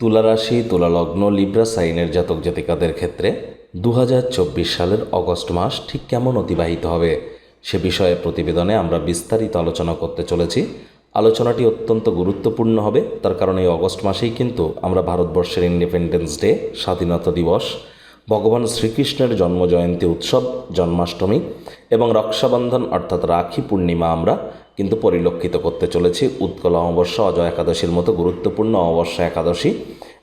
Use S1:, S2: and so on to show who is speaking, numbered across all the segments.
S1: তুলা রাশি তুলা লগ্ন লিব্রা সাইনের জাতক জাতিকাদের ক্ষেত্রে দু হাজার চব্বিশ সালের অগস্ট মাস ঠিক কেমন অতিবাহিত হবে? সে বিষয়ে প্রতিবেদনে আমরা বিস্তারিত আলোচনা করতে চলেছি। আলোচনাটি অত্যন্ত গুরুত্বপূর্ণ হবে। তার কারণ এই অগস্ট মাসেই কিন্তু আমরা ভারতবর্ষের ইন্ডিপেন্ডেন্স ডে স্বাধীনতা দিবস, ভগবান শ্রীকৃষ্ণের জন্মজয়ন্তী উৎসব, জন্মাষ্টমী এবং রক্ষাবন্ধন অর্থাৎ রাখি পূর্ণিমা আমরা কিন্তু পরিলক্ষিত করতে চলেছি। উৎকল অমাবস্যা, অজয় একাদশীর মতো গুরুত্বপূর্ণ অমাবস্যা একাদশী।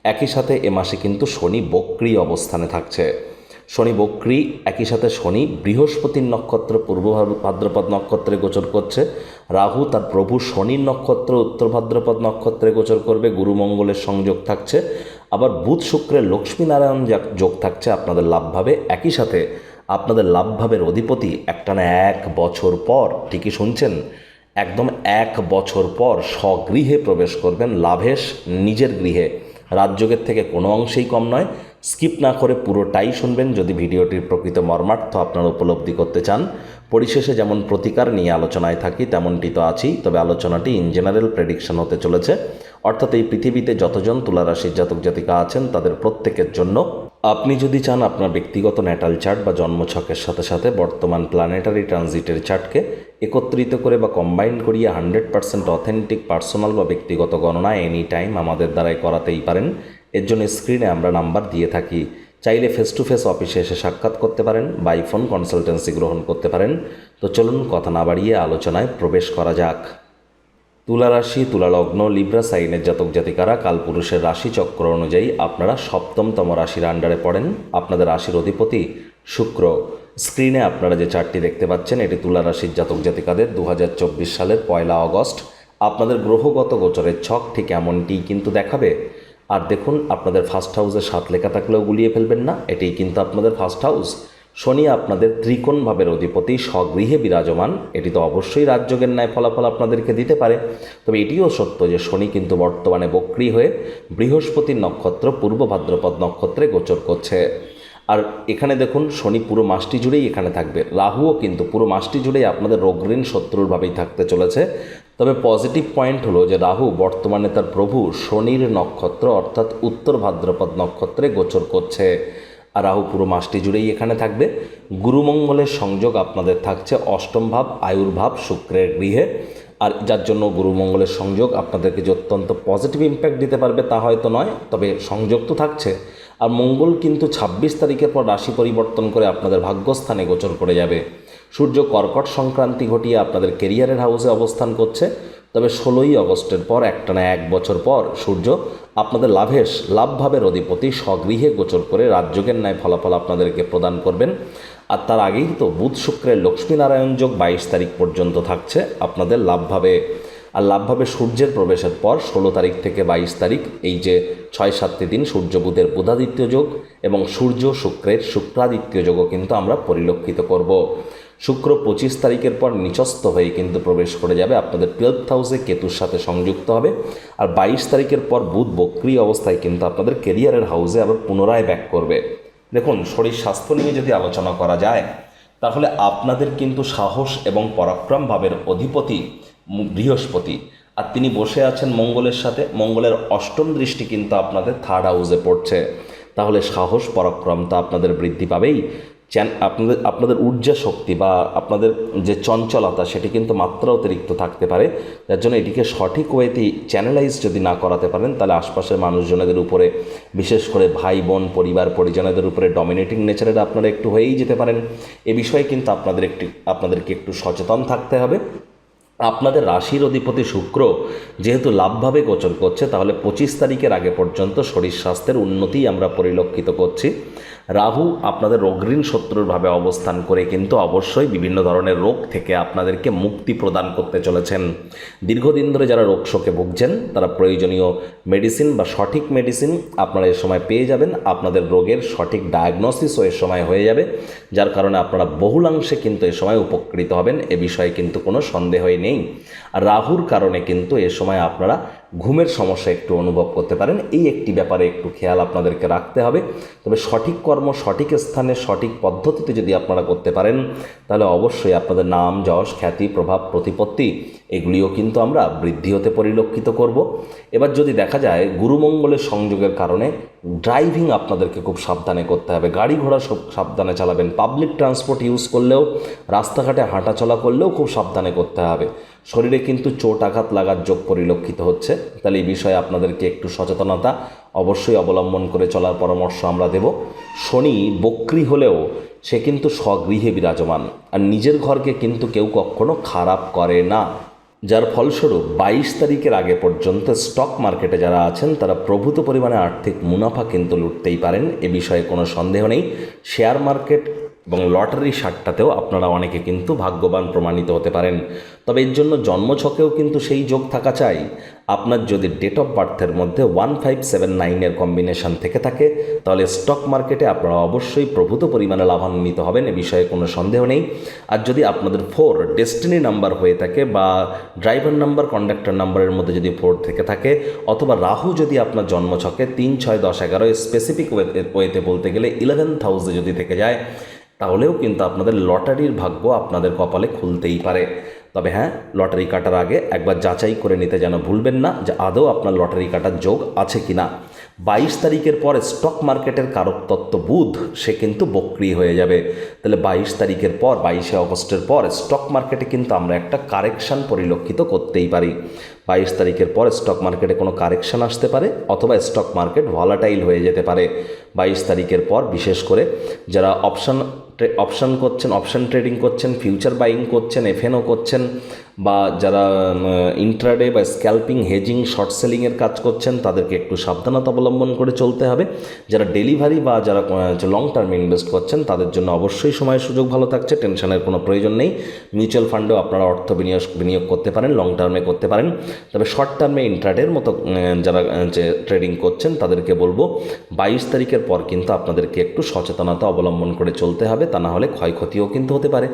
S1: একই সাথে এ মাসে কিন্তু শনি বক্রি অবস্থানে থাকছে। শনি বক্রি, একই সাথে শনি বৃহস্পতির নক্ষত্র, পূর্ব ভাদ্রপদ নক্ষত্রে গোচর করছে। রাহু তার প্রভু শনির নক্ষত্র, উত্তর ভাদ্রপদ নক্ষত্রে গোচর করবে। গুরুমঙ্গলের সংযোগ থাকছে। আবার বুধ শুক্রের লক্ষ্মীনারায়ণ যোগ থাকছে আপনাদের লাভভাবে। একই সাথে আপনাদের লাভভাবের অধিপতি একটানা এক বছর পর, ঠিকই শুনছেন একদম এক বছর পর স্বগৃহে প্রবেশ করবেন লাভেশ নিজের গৃহে। রাজযোগের থেকে কোনো অংশেই কম নয়। স্কিপ না করে পুরোটাই শুনবেন যদি ভিডিওটির প্রকৃত মর্মার্থ আপনারা উপলব্ধি করতে চান। পরিশেষে যেমন প্রতিকার নিয়ে আলোচনায় থাকি, তেমনটি তো আছেই, তবে আলোচনাটি ইন জেনারেল প্রেডিকশন হতে চলেছে। অর্থাৎ এই পৃথিবীতে যতজন তুলারাশির জাতক জাতিকা আছেন, তাদের প্রত্যেকের জন্য আপনি যদি চান আপনার ব্যক্তিগত ন্যাটাল চার্ট বা জন্মছকের সাথে সাথে বর্তমান প্ল্যানেটারি ট্রানজিটের চার্টকে একত্রিত করে বা কম্বাইন করিয়ে হান্ড্রেড পার্সেন্ট অথেন্টিক পার্সোনাল বা ব্যক্তিগত গণনা এনি টাইম আমাদের দ্বারাই করাতেই পারেন। এর জন্য স্ক্রিনে আমরা নাম্বার দিয়ে থাকি। চাইলে ফেস টু ফেস অফিসে এসে সাক্ষাৎ করতে পারেন বাই ফোন কনসালটেন্সি গ্রহণ করতে পারেন। তো চলুন কথা না বাড়িয়ে আলোচনায় প্রবেশ করা যাক। তুলা রাশি, তুলা লগ্ন, লিব্রা সাইনের জাতক জাতিকারা কালপুরুষের রাশি চক্র অনুযায়ী আপনারা সপ্তমতম রাশির আন্ডারে পড়েন। আপনাদের রাশির অধিপতি শুক্র। স্ক্রিনে আপনারা যে চারটি দেখতে পাচ্ছেন, এটি তুলা রাশির জাতক জাতিকাদের দু হাজার চব্বিশ সালের পয়লা অগস্ট আপনাদের গ্রহগত গোচরের ছক ঠিক এমনটি কিন্তু দেখাবে। আর দেখুন, আপনাদের ফার্স্ট হাউসে সাত লেখা থাকলেও গুলিয়ে ফেলবেন না। এটিই কিন্তু আপনাদের ফার্স্ট হাউস শনি আপনাদের ত্রিকোণ ভাবের অধিপতি, স্বগৃহে বিরাজমান। এটি তো অবশ্যই রাজযোগের ন্যায় ফলাফল আপনাদেরকে দিতে পারে। তবে এটিও সত্য যে শনি কিন্তু বর্তমানে বক্রি হয়ে বৃহস্পতির নক্ষত্র, পূর্ব ভাদ্রপদ নক্ষত্রে গোচর করছে। আর এখানে দেখুন, শনি পুরো মাসটি জুড়েই এখানে থাকবে। রাহুও কিন্তু পুরো মাসটি জুড়েই আপনাদের রোগঋণ শত্রুর ভাবেই থাকতে চলেছে। তবে পজিটিভ পয়েন্ট হলো যে রাহু বর্তমানে তার প্রভু শনির নক্ষত্র, অর্থাৎ উত্তর ভাদ্রপদ নক্ষত্রে গোচর করছে। আর রাহু পুরো মাসটি জুড়েই এখানে থাকবে। গুরুমঙ্গলের সংযোগ আপনাদের থাকছে অষ্টম ভাব আয়ুর্ভাব শুক্রের গৃহে। আর যার জন্য গুরুমঙ্গলের সংযোগ আপনাদেরকে যে অত্যন্ত পজিটিভ ইম্প্যাক্ট দিতে পারবে তা হয়তো নয়, তবে সংযোগ তো থাকছে। আর মঙ্গল কিন্তু ছাব্বিশ তারিখের পর রাশি পরিবর্তন করে আপনাদের ভাগ্যস্থানে গোচর করে যাবে। সূর্য কর্কট সংক্রান্তি ঘটিয়ে আপনাদের কেরিয়ারের হাউসে অবস্থান করছে। তবে ষোলোই আগস্টের পর একটানা এক বছর পর সূর্য আপনাদের লাভেশ, লাভভাবের অধিপতি স্বগৃহে গোচর করে রাজযোগের ন্যায় ফলাফল আপনাদেরকে প্রদান করবেন। আর তার আগেই তো বুধ শুক্রের লক্ষ্মীনারায়ণ যোগ বাইশ তারিখ পর্যন্ত থাকছে আপনাদের লাভভাবে। আর লাভভাবে সূর্যের প্রবেশের পর ষোলো তারিখ থেকে বাইশ তারিখ, এই যে ছয় সাতটি দিন সূর্য বুধের বুধাদিত্য যোগ এবং সূর্য শুক্রের শুক্রাদিত্য যোগও কিন্তু আমরা পরিলক্ষিত করব। শুক্র পঁচিশ তারিখের পর নিচস্থ হয়ে কিন্তু প্রবেশ করে যাবে। আপনাদের টুয়েলভ হাউসে কেতুর সাথে সংযুক্ত হবে। আর বাইশ তারিখের পর বুধ বক্রি অবস্থায় কিন্তু আপনাদের কেরিয়ারের হাউসে আবার পুনরায় ব্যাক করবে। দেখুন, শরীর স্বাস্থ্য নিয়ে যদি আলোচনা করা যায়, তাহলে আপনাদের কিন্তু সাহস এবং পরাক্রম ভাবের অধিপতি বৃহস্পতি। আর তিনি বসে আছেন মঙ্গলের সাথে। মঙ্গলের অষ্টম দৃষ্টি কিন্তু আপনাদের থার্ড হাউসে পড়ছে। তাহলে সাহস পরাক্রম তো আপনাদের বৃদ্ধি পাবেই। আপনাদের আপনাদের ঊর্জা শক্তি বা আপনাদের যে চঞ্চলতা সেটি কিন্তু মাত্রা অতিরিক্ত থাকতে পারে। যার জন্য এটিকে সঠিক ওয়েতে চ্যানেলাইজ যদি না করাতে পারেন, তাহলে আশপাশের মানুষজনদের উপরে, বিশেষ করে ভাই, বোন, পরিবার, পরিজনেদের উপরে ডমিনেটিং নেচারের আপনারা একটু হয়েই যেতে পারেন। এ বিষয়ে কিন্তু আপনাদের একটি, আপনাদেরকে একটু সচেতন থাকতে হবে। আপনাদের রাশির অধিপতি শুক্র যেহেতু লাভভাবে গোচর করছে, তাহলে পঁচিশ তারিখের আগে পর্যন্ত শরীর স্বাস্থ্যের উন্নতি আমরা পরিলক্ষিত করছি। রাহু আপনাদের রোগঋণ শত্রুরভাবে অবস্থান করে কিন্তু অবশ্যই বিভিন্ন ধরনের রোগ থেকে আপনাদেরকে মুক্তি প্রদান করতে চলেছেন। দীর্ঘদিন ধরে যারা রোগ শোকে ভুগছেন, তারা প্রয়োজনীয় মেডিসিন বা সঠিক মেডিসিন আপনারা এ সময় পেয়ে যাবেন। আপনাদের রোগের সঠিক ডায়াগনোসিসও এ সময় হয়ে যাবে, যার কারণে আপনারা বহুলাংশে কিন্তু এ সময় উপকৃত হবেন। এ বিষয়ে কিন্তু কোনো সন্দেহই নেই। আর রাহুর কারণে কিন্তু এ সময় আপনারা ঘুমের সমস্যা একটু অনুভব করতে পারেন। এই একটি ব্যাপারে একটু খেয়াল আপনাদেরকে রাখতে হবে। তবে সঠিক কর্ম, সঠিক স্থানে, সঠিক পদ্ধতিতে যদি আপনারা করতে পারেন, তাহলে অবশ্যই আপনাদের নাম, যশ, খ্যাতি, প্রভাব, প্রতিপত্তি, এগুলিও কিন্তু আমরা বৃদ্ধি হতে পরিলক্ষিত করব। এবার যদি দেখা যায় গুরুমঙ্গলের সংযোগের কারণে ড্রাইভিং আপনাদেরকে খুব সাবধানে করতে হবে। গাড়ি ঘোড়া সব সাবধানে চালাবেন। পাবলিক ট্রান্সপোর্ট ইউজ করলেও, রাস্তাঘাটে হাঁটাচলা করলেও খুব সাবধানে করতে হবে। শরীরে কিন্তু চোট আঘাত লাগার যোগ পরিলক্ষিত হচ্ছে। তাহলে এই বিষয়ে আপনাদেরকে একটু সচেতনতা অবশ্যই অবলম্বন করে চলার পরামর্শ আমরা দেব। শনি বক্রি হলেও সে কিন্তু স্বগৃহে বিরাজমান আর নিজের ঘরকে কিন্তু কেউ কখনো খারাপ করে না। যার ফলস্বরূপ বাইশ তারিখের আগে পর্যন্ত স্টক মার্কেটে যারা আছেন, তারা প্রভূত পরিমাণে আর্থিক মুনাফা কিন্তু লুটতেই পারেন। এ বিষয়ে কোনো সন্দেহ নেই। শেয়ার মার্কেট এবং লটারি সারটাতেও আপনারা অনেকে কিন্তু ভাগ্যবান প্রমাণিত হতে পারেন। তবে এর জন্য জন্মছকেও কিন্তু সেই যোগ থাকা চাই। আপনার যদি ডেট অফ বার্থের মধ্যে ওয়ান ফাইভ সেভেন নাইনের কম্বিনেশন থেকে থাকে, তাহলে স্টক মার্কেটে আপনারা অবশ্যই প্রভূত পরিমাণে লাভান্বিত হবেন, এ বিষয়ে কোনো সন্দেহ নেই। আর যদি আপনাদের ফোর ডেস্টিনি নাম্বার হয়ে থাকে বা ড্রাইভার নাম্বার কন্ডাক্টর নাম্বারের মধ্যে যদি ফোর থেকে থাকে, অথবা রাহু যদি আপনার জন্মছকে তিন, ছয়, দশ, এগারো স্পেসিফিক ওয়েতে বলতে গেলে ইলেভেন হাউসে যদি থেকে যায় তাহলেও কিন্তু আপনাদের লটারির ভাগ্য আপনাদের কপালে খুলতেই পারে। তবে হ্যাঁ লটারি কাটার আগে একবার যাচাই করে নিতে যেন ভুলবেন না যে আদৌ আপনার লটারি কাটার যোগ আছে কি না বাইশ তারিখের পরে স্টক মার্কেটের কারক তত্ত্ব বুধ, সে কিন্তু বক্রি হয়ে যাবে। তাহলে বাইশ তারিখের পর, বাইশে অগস্টের পর স্টক মার্কেটে কিন্তু আমরা একটা কারেকশান পরিলক্ষিত করতেই পারি। বাইশ তারিখের পর স্টক মার্কেটে কোনো কারেকশান আসতে পারে অথবা স্টক মার্কেট ভলাটাইল হয়ে যেতে পারে। বাইশ তারিখের পর বিশেষ করে যারা অপশান অপশান করছেন অপশান ট্রেডিং করছেন ফিউচার বাইং করছেন এফএনও করছেন বা যারা ইন্ট্রাডে বা স্ক্যাল্পিং হেজিং শর্ট সেলিংয়ের কাজ করছেন, তাদেরকে একটু সাবধানতা অবলম্বন করে চলতে হবে। যারা ডেলিভারি বা যারা লং টার্ম ইনভেস্ট করছেন, তাদের জন্য অবশ্যই সময় সুযোগ ভালো থাকছে, টেনশনের কোনো প্রয়োজন নেই। মিউচুয়াল ফান্ডেও আপনারা অর্থ বিনিয়োগ বিনিয়োগ করতে পারেন লং টার্মে করতে পারেন। তবে শর্ট টার্মে ইন্ট্রাডের মতো যারা যে ট্রেডিং করছেন, তাদেরকে বলব, বাইশ তারিখের পর কিন্তু আপনাদেরকে একটু সচেতনতা অবলম্বন করে চলতে হবে, তা না হলে ক্ষয়ক্ষতিও কিন্তু হতে পারে।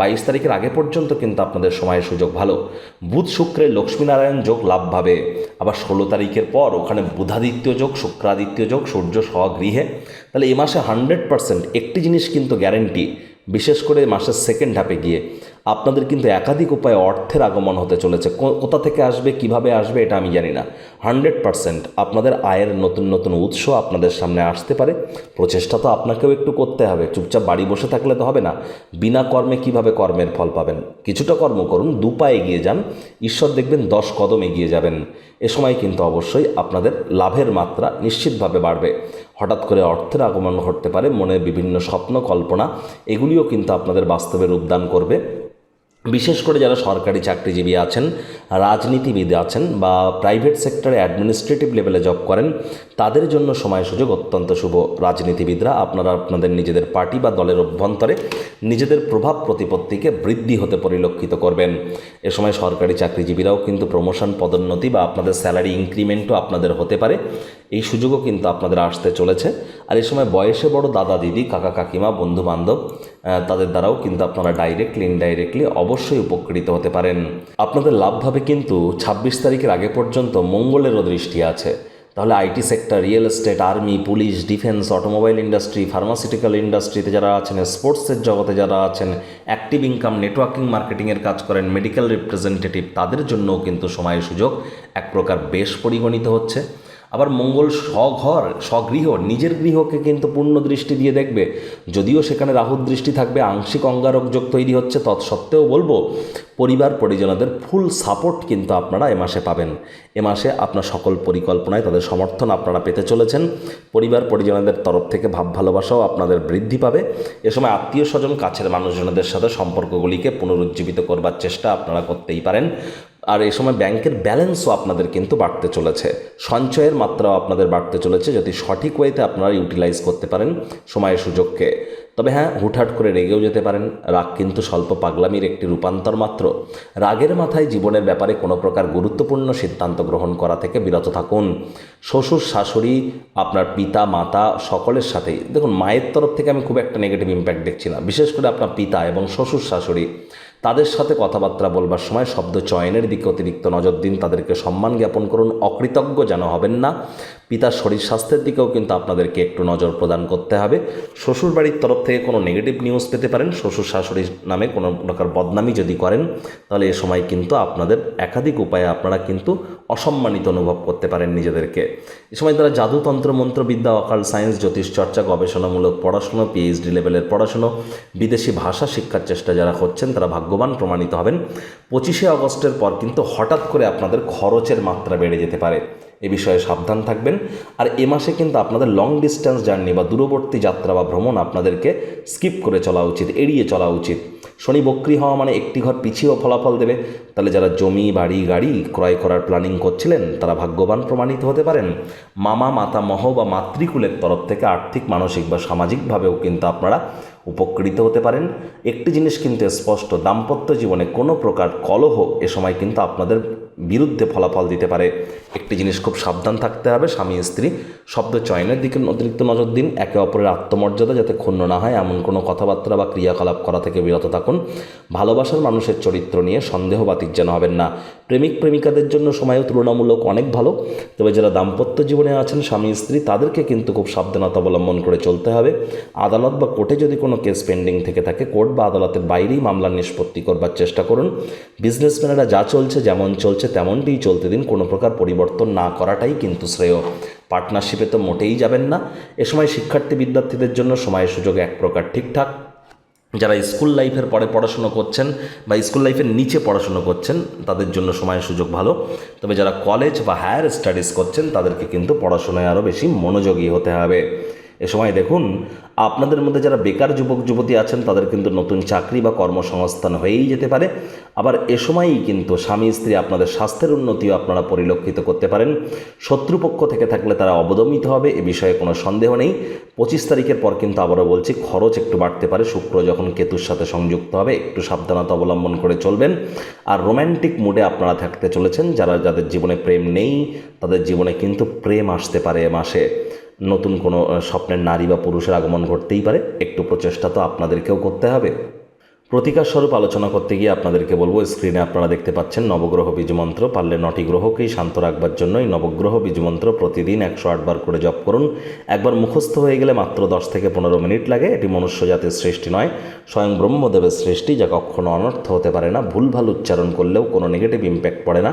S1: বাইশ তারিখের আগে পর্যন্ত কিন্তু আপনাদের সময়ের সুযোগ ভালো। বুধ শুক্রে লক্ষ্মীনারায়ণ যোগ লাভ ভাবে। আবার ষোলো তারিখের পর ওখানে বুধাদিত্য যোগ, শুক্রাদিত্য যোগ, সূর্য স্বগৃহে। তাহলে এ মাসে হান্ড্রেড পার্সেন্ট একটি জিনিস কিন্তু গ্যারেন্টি বিশেষ করে মাসের সেকেন্ড হাফে গিয়ে। আপনাদের কিন্তু একাধিক উপায়ে অর্থের আগমন হতে চলেছে। কোথা থেকে আসবে, কীভাবে আসবে, এটা আমি জানি না। হান্ড্রেড পারসেন্ট আপনাদের আয়ের নতুন নতুন উৎস আপনাদের সামনে আসতে পারে। প্রচেষ্টা তো আপনাকেও একটু করতে হবে। চুপচাপ বাড়ি বসে থাকলে তো হবে না। বিনা কর্মে কীভাবে কর্মের ফল পাবেন? কিছুটা কর্ম করুন, দু পা এগিয়ে যান। ঈশ্বর দেখবেন দশ কদম এগিয়ে যাবেন। এ সময় কিন্তু অবশ্যই আপনাদের লাভের মাত্রা নিশ্চিতভাবে বাড়বে। হঠাৎ করে অর্থের আগমন ঘটতে পারে। মনে বিভিন্ন স্বপ্ন, কল্পনা, এগুলিও কিন্তু আপনাদের বাস্তবে রূপদান করবে। বিশেষ করে যারা সরকারি চাকরিজীবী আছেন, রাজনীতিবিদ আছেন বা প্রাইভেট সেক্টরে অ্যাডমিনিস্ট্রেটিভ লেভেলে জব করেন, তাদের জন্য সময় সুযোগ অত্যন্ত শুভ। রাজনীতিবিদরা আপনারা আপনাদের নিজেদের পার্টি বা দলের অভ্যন্তরে নিজেদের প্রভাব প্রতিপত্তিকে বৃদ্ধি হতে পরিলক্ষিত করবেন। এ সময় সরকারি চাকরিজীবীরাও কিন্তু প্রমোশন পদোন্নতি বা আপনাদের স্যালারি ইনক্রিমেন্টও আপনাদের হতে পারে। এই সুযোগও কিন্তু আপনাদের আসতে চলেছে। আর এই সময় বয়সে বড় দাদা দিদি, কাকা কাকিমা, বন্ধু বান্ধব তাদের দ্বারাও কিন্তু আপনারা ডাইরেক্টলি ইনডাইরেক্টলি অবশ্যই উপকৃত হতে পারেন। আপনাদের লাভভাবে কিন্তু ছাব্বিশ তারিখের আগে পর্যন্ত মঙ্গলেরও দৃষ্টি আছে। তাহলে IT sector, real estate, army, police, defence, automobile industry, pharmaceutical ইন্ডাস্ট্রিতে যারা আছেন, স্পোর্টসের জগতে যারা আছেন অ্যাক্টিভ ইনকাম নেটওয়ার্কিং মার্কেটিংয়ের কাজ করেন মেডিকেল রিপ্রেজেন্টেটিভ তাদের জন্যও কিন্তু সময় সুযোগ এক প্রকার বেশ পরিগণিত হচ্ছে। আবার মঙ্গল স্বঘর, স্বগৃহ, নিজের গৃহকে কিন্তু পূর্ণ দৃষ্টি দিয়ে দেখবে। যদিও সেখানে রাহুর দৃষ্টি থাকবে, আংশিক অঙ্গারক যোগ তৈরি হচ্ছে, তৎসত্ত্বেও বলব, পরিবার পরিজনদের ফুল সাপোর্ট কিন্তু আপনারা এ মাসে পাবেন। এ মাসে আপনার সকল পরিকল্পনায় তাদের সমর্থন আপনারা পেতে চলেছেন। পরিবার পরিজনদের তরফ থেকে ভাব ভালোবাসাও আপনাদের বৃদ্ধি পাবে। এ সময় আত্মীয় স্বজন, কাছের মানুষজনদের সাথে সম্পর্কগুলিকে পুনরুজ্জীবিত করবার চেষ্টা আপনারা করতেই পারেন। আর এই সময় ব্যাংকের ব্যালেন্সও আপনাদের কিন্তু বাড়তে চলেছে। সঞ্চয়ের মাত্রাও আপনাদের বাড়তে চলেছে। যদি সঠিক ওয়েতে আপনারা ইউটিলাইজ করতে পারেন সময়ের সুযোগকে। তবে হ্যাঁ হুটহাট করে রেগেও যেতে পারেন। রাগ কিন্তু স্বল্প পাগলামির একটি রূপান্তর মাত্র। রাগের মাথায় জীবনের ব্যাপারে কোনো প্রকার গুরুত্বপূর্ণ সিদ্ধান্ত গ্রহণ করা থেকে বিরত থাকুন। শ্বশুর, শাশুড়ি, আপনার পিতা, মাতা, সকলের সাথেই। দেখুন, মায়ের তরফ থেকে আমি খুব একটা নেগেটিভ ইম্প্যাক্ট দেখছি না। বিশেষ করে আপনার পিতা এবং শ্বশুর, শাশুড়ি, তাদের সাথে কথাবার্তা বলবার সময় শব্দ চয়নের দিকে অতিরিক্ত নজর দিন। তাদেরকে সম্মান জ্ঞাপন করুন। অকৃতজ্ঞ যেন হবেন না। পিতার শরীর স্বাস্থ্যের দিকেও কিন্তু আপনাদেরকে একটু নজর প্রদান করতে হবে। শ্বশুর বাড়ির তরফ থেকে কোনো নেগেটিভ নিউজ পেতে পারেন। শ্বশুর শাশুড়ির নামে কোনো প্রকার বদনামি যদি করেন, তাহলে এ সময় কিন্তু আপনাদের একাধিক উপায়ে আপনারা কিন্তু অসম্মানিত অনুভব করতে পারেন নিজেদেরকে। এ সময় তারা জাদুতন্ত্র, মন্ত্রবিদ্যা অকাল সায়েন্স জ্যোতিষ চর্চা, গবেষণামূলক পড়াশুনো পিএইচডি লেভেলের পড়াশুনো, বিদেশি ভাষা শিক্ষার চেষ্টা যারা করছেন, তারা ভাগ্যবান প্রমাণিত হবেন। পঁচিশে আগস্টের পর কিন্তু হঠাৎ করে আপনাদের খরচের মাত্রা বেড়ে যেতে পারে। এ বিষয়ে সাবধান থাকবেন। আর এ মাসে কিন্তু আপনাদের লং ডিস্টেন্স জার্নি বা দূরবর্তী যাত্রা বা ভ্রমণ আপনাদেরকে স্কিপ করে চলা উচিত, এড়িয়ে চলা উচিত। শনি বক্রি হওয়া মানে একটি ঘর পিছিয়েও ফলাফল দেবে। তাহলে যারা জমি, বাড়ি, গাড়ি ক্রয় করার প্ল্যানিং করছিলেন, তারা ভাগ্যবান প্রমাণিত হতে পারেন। মামা মাতামহ বা মাতৃকুলের তরফ থেকে আর্থিক, মানসিক বা সামাজিকভাবেও কিন্তু আপনারা উপকৃত হতে পারেন। একটি জিনিস কিন্তু স্পষ্ট, দাম্পত্য জীবনে কোনো প্রকার কলহ এ সময় কিন্তু আপনাদের বিরুদ্ধে ফলাফল দিতে পারে। একটি জিনিস খুব সাবধান থাকতে হবে, স্বামী, স্ত্রী, শব্দ চয়নের দিকে অতিরিক্ত নজর দিন, একে অপরের আত্মমর্যাদা যাতে ক্ষুণ্ণ না হয়, এমন কোনো কথাবার্তা বা ক্রিয়াকলাপ করা থেকে বিরত থাকুন। ভালোবাসার মানুষের চরিত্র নিয়ে সন্দেহবাতিক যেন হবেন না। প্রেমিক, প্রেমিকাদের জন্য সময়ও তুলনামূলক অনেক ভালো, তবে যারা দাম্পত্য জীবনে আছেন, স্বামী, স্ত্রী, তাদেরকে কিন্তু খুব সাবধানতা অবলম্বন করে চলতে হবে। আদালত বা কোর্টে যদি কোনো কেস পেন্ডিং থেকে থাকে, কোর্ট বা আদালতের বাইরেই মামলার নিষ্পত্তি করবার চেষ্টা করুন। বিজনেসম্যানেরা যা চলছে, যেমন চলছে তেমনটিই চলতে দিন, কোনো প্রকার পরিবর্তন না করাটাই কিন্তু শ্রেয়। পার্টনারশিপে তো মোটেই যাবেন না। এ সময় শিক্ষার্থী বিদ্যার্থীদের জন্য সময়ের সুযোগ এক প্রকার ঠিকঠাক। যারা স্কুল লাইফের পরে পড়াশুনো করছেন বা স্কুল লাইফের নিচে পড়াশুনো করছেন, তাদের জন্য সময়ের সুযোগ ভালো। তবে যারা কলেজ বা হায়ার স্টাডিজ করছেন, তাদেরকে কিন্তু পড়াশোনায় আরও বেশি মনোযোগী হতে হবে। এ সময় দেখুন, আপনাদের মধ্যে যারা বেকার যুবক, যুবতী আছেন, তাদের কিন্তু নতুন চাকরি বা কর্মসংস্থান হয়েই যেতে পারে। আবার এ সময়ই কিন্তু স্বামী, স্ত্রী আপনাদের স্বাস্থ্যের উন্নতিও আপনারা পরিলক্ষিত করতে পারেন। শত্রুপক্ষ থেকে থাকলে তারা অবদমিত হবে, এ বিষয়ে কোনো সন্দেহ নেই। পঁচিশ তারিখের পর কিন্তু আবারও বলছি, খরচ একটু বাড়তে পারে। শুক্র যখন কেতুর সাথে সংযুক্ত হবে, একটু সাবধানতা অবলম্বন করে চলবেন। আর রোম্যান্টিক মুডে আপনারা থাকতে চলেছেন, যারা, যাদের জীবনে প্রেম নেই, তাদের জীবনে কিন্তু প্রেম আসতে পারে এ মাসে। নতুন কোনো স্বপ্নের নারী বা পুরুষের আগমন ঘটতেই পারে। একটু প্রচেষ্টা তো আপনাদেরকেও করতে হবে। প্রতিকার স্বরূপ আলোচনা করতে গিয়ে আপনাদেরকে বলব স্ক্রিনে আপনারা দেখতে পাচ্ছেন নবগ্রহ বীজমন্ত্র পারলে নটি গ্রহকেই শান্ত রাখবার জন্য এই নবগ্রহ বীজমন্ত্র প্রতিদিন একশো আটবার করে জপ করুন। একবার মুখস্থ হয়ে গেলে মাত্র দশ থেকে পনেরো মিনিট লাগে। এটি মনুষ্য জাতির সৃষ্টি নয়, স্বয়ং ব্রহ্মদেবের সৃষ্টি, যা কখনো অনর্থ হতে পারে না। ভুলভাল উচ্চারণ করলেও কোনো নেগেটিভ ইম্প্যাক্ট পড়ে না।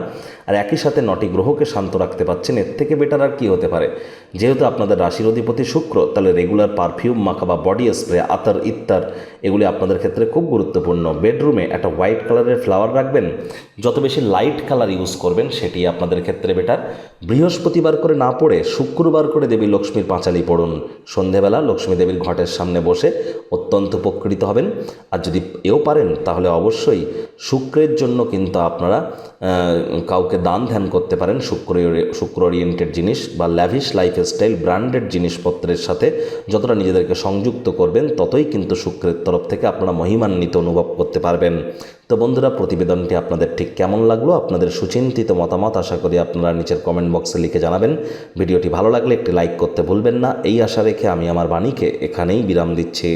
S1: আর একই সাথে নটি গ্রহকে শান্ত রাখতে পাচ্ছেন, এর থেকে বেটার আর কী হতে পারে? যেহেতু আপনাদের রাশির অধিপতি শুক্র, তাহলে রেগুলার পারফিউম মাখা বা বডি স্প্রে আতার ইত্যার এগুলি আপনাদের ক্ষেত্রে খুব গুরুত্বপূর্ণ। বেডরুমে একটা হোয়াইট কালারের ফ্লাওয়ার রাখবেন। যত বেশি লাইট কালার ইউজ করবেন, সেটি আপনাদের ক্ষেত্রে বেটার। বৃহস্পতিবার করে না পড়ে শুক্রবার করে দেবী লক্ষ্মীর পাঁচালি পড়ুন। সন্ধেবেলা লক্ষ্মী দেবীর ঘটের সামনে বসে অত্যন্ত উপকৃত হবেন। আর যদি এও পারেন, তাহলে অবশ্যই শুক্রের জন্য কিন্তু আপনারা কাউকে দান ধ্যান করতে পারেন। শুক্র শুক্র ওরিয়েন্টেড জিনিস বা ল্যাভিশ লাইফস্টাইল ব্র্যান্ডেড জিনিসপত্রের সাথে যতটা নিজেদেরকে সংযুক্ত করবেন, ততই কিন্তু শুক্রের তরফ থেকে আপনারা মহিমান্বিত অনুভব করতে পারবেন। তো বন্ধুরা, প্রতিবেদনটি আপনাদের ঠিক কেমন লাগল? আপনাদের সুচিন্তিত মতামত আশা করি আপনারা নিচের কমেন্ট বক্সে লিখে জানাবেন। ভিডিওটি ভালো লাগলে একটি লাইক করতে ভুলবেন না। এই আশা রেখে আমি আমার বাণীকে এখানেই বিরাম দিচ্ছি।